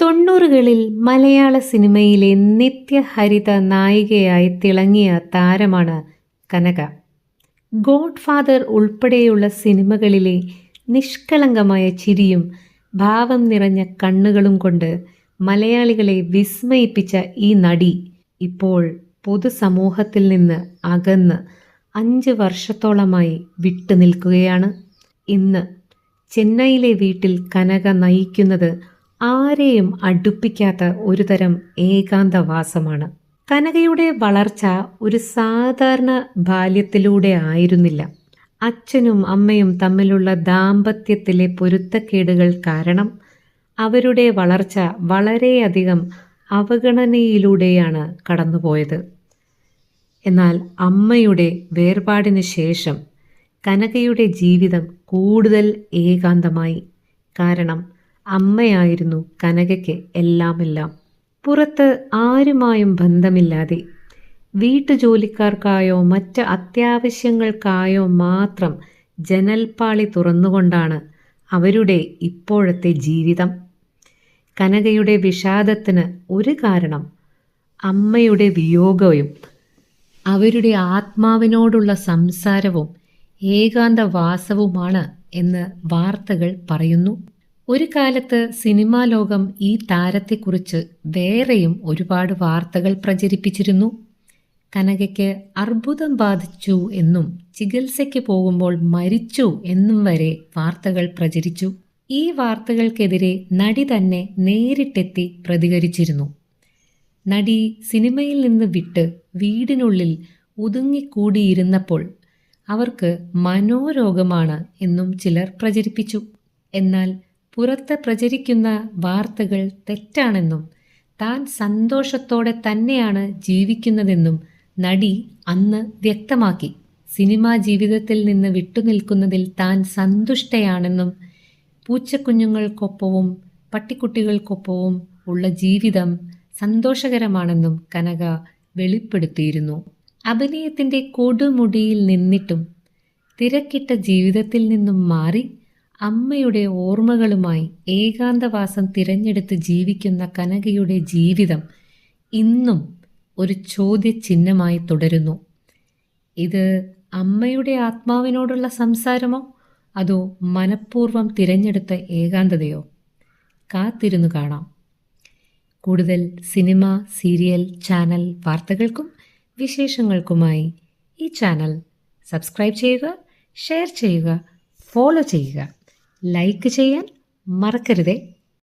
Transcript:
തൊണ്ണൂറുകളിൽ മലയാള സിനിമയിലെ നിത്യഹരിത നായികയായി തിളങ്ങിയ താരമാണ് കനക. ഗോഡ് ഫാദർ ഉൾപ്പെടെയുള്ള സിനിമകളിലെ നിഷ്കളങ്കമായ ചിരിയും ഭാവം നിറഞ്ഞ കണ്ണുകളും കൊണ്ട് മലയാളികളെ വിസ്മയിപ്പിച്ച ഈ നടി ഇപ്പോൾ പൊതുസമൂഹത്തിൽ നിന്ന് അകന്ന് അഞ്ച് വർഷത്തോളമായി വിട്ടുനിൽക്കുകയാണ്. ഇന്ന് ചെന്നൈയിലെ വീട്ടിൽ കനക നയിക്കുന്നത് ആരെയും അടുപ്പിക്കാത്ത ഒരു തരം ഏകാന്തവാസമാണ്. കനകയുടെ വളർച്ച ഒരു സാധാരണ ബാല്യത്തിലൂടെ ആയിരുന്നില്ല. അച്ഛനും അമ്മയും തമ്മിലുള്ള ദാമ്പത്യത്തിലെ പൊരുത്തക്കേടുകൾ കാരണം അവരുടെ വളർച്ച വളരെയധികം അവഗണനയിലൂടെയാണ് കടന്നുപോയത്. എന്നാൽ അമ്മയുടെ വേർപാടിന് ശേഷം കനകയുടെ ജീവിതം കൂടുതൽ ഏകാന്തമായി. കാരണം അമ്മയായിരുന്നു കനകയ്ക്ക് എല്ലാമെല്ലാം. പുറത്ത് ആരുമായും ബന്ധമില്ലാതെ. വീട്ടുജോലിക്കാർക്കായോ മറ്റ് അത്യാവശ്യങ്ങൾക്കായോ മാത്രം ജനൽപ്പാളി തുറന്നുകൊണ്ടാണ് അവരുടെ ഇപ്പോഴത്തെ ജീവിതം. കനകയുടെ വിഷാദത്തിന് ഒരു കാരണം അമ്മയുടെ വിയോഗവും അവരുടെ ആത്മാവിനോടുള്ള സംസാരവും ഏകാന്തവാസവുമാണ് എന്ന് വാർത്തകൾ പറയുന്നു. ഒരു കാലത്ത് സിനിമാ ലോകം ഈ താരത്തെക്കുറിച്ച് വേറെയും ഒരുപാട് വാർത്തകൾ പ്രചരിപ്പിച്ചിരുന്നു. കനകയ്ക്ക് അർബുദം ബാധിച്ചു എന്നും ചികിത്സയ്ക്ക് പോകുമ്പോൾ മരിച്ചു എന്നും വരെ വാർത്തകൾ പ്രചരിച്ചു. ഈ വാർത്തകൾക്കെതിരെ നടി തന്നെ നേരിട്ടെത്തി പ്രതികരിച്ചിരുന്നു. നടി സിനിമയിൽ നിന്ന് വിട്ട് വീടിനുള്ളിൽ ഒതുങ്ങിക്കൂടിയിരുന്നപ്പോൾ അവർക്ക് മനോരോഗമാണ് എന്നും ചിലർ പ്രചരിപ്പിച്ചു. എന്നാൽ പുറത്ത് പ്രചരിക്കുന്ന വാർത്തകൾ തെറ്റാണെന്നും താൻ സന്തോഷത്തോടെ തന്നെയാണ് ജീവിക്കുന്നതെന്നും നടി അന്ന് വ്യക്തമാക്കി. സിനിമാ ജീവിതത്തിൽ നിന്ന് വിട്ടുനിൽക്കുന്നതിൽ താൻ സന്തുഷ്ടയാണെന്നും പൂച്ചക്കുഞ്ഞുങ്ങൾക്കൊപ്പവും പട്ടിക്കുട്ടികൾക്കൊപ്പവും ഉള്ള ജീവിതം സന്തോഷകരമാണെന്നും കനക വെളിപ്പെടുത്തിയിരുന്നു. അഭിനയത്തിന്റെ കൊടുമുടിയിൽ നിന്നിട്ടും തിരക്കിട്ട ജീവിതത്തിൽ നിന്നും മാറി അമ്മയുടെ ഓർമ്മകളുമായി ഏകാന്തവാസം തിരഞ്ഞെടുത്ത് ജീവിക്കുന്ന കനകയുടെ ജീവിതം ഇന്നും ഒരു ചോദ്യചിഹ്നമായി തുടരുന്നു. ഇത് അമ്മയുടെ ആത്മാവിനോടുള്ള സംസാരമോ? അതോ മനഃപൂർവം തിരഞ്ഞെടുത്ത ഏകാന്തതയോ? കാത്തിരുന്നു കാണാം. കൂടുതൽ സിനിമ സീരിയൽ ചാനൽ വാർത്തകൾക്കും വിശേഷങ്ങൾക്കുമായി ഈ ചാനൽ സബ്സ്ക്രൈബ് ചെയ്യുക ഷെയർ ചെയ്യുക ഫോളോ ചെയ്യുക. ലൈക്ക് ചെയ്യാൻ മറക്കരുതേ.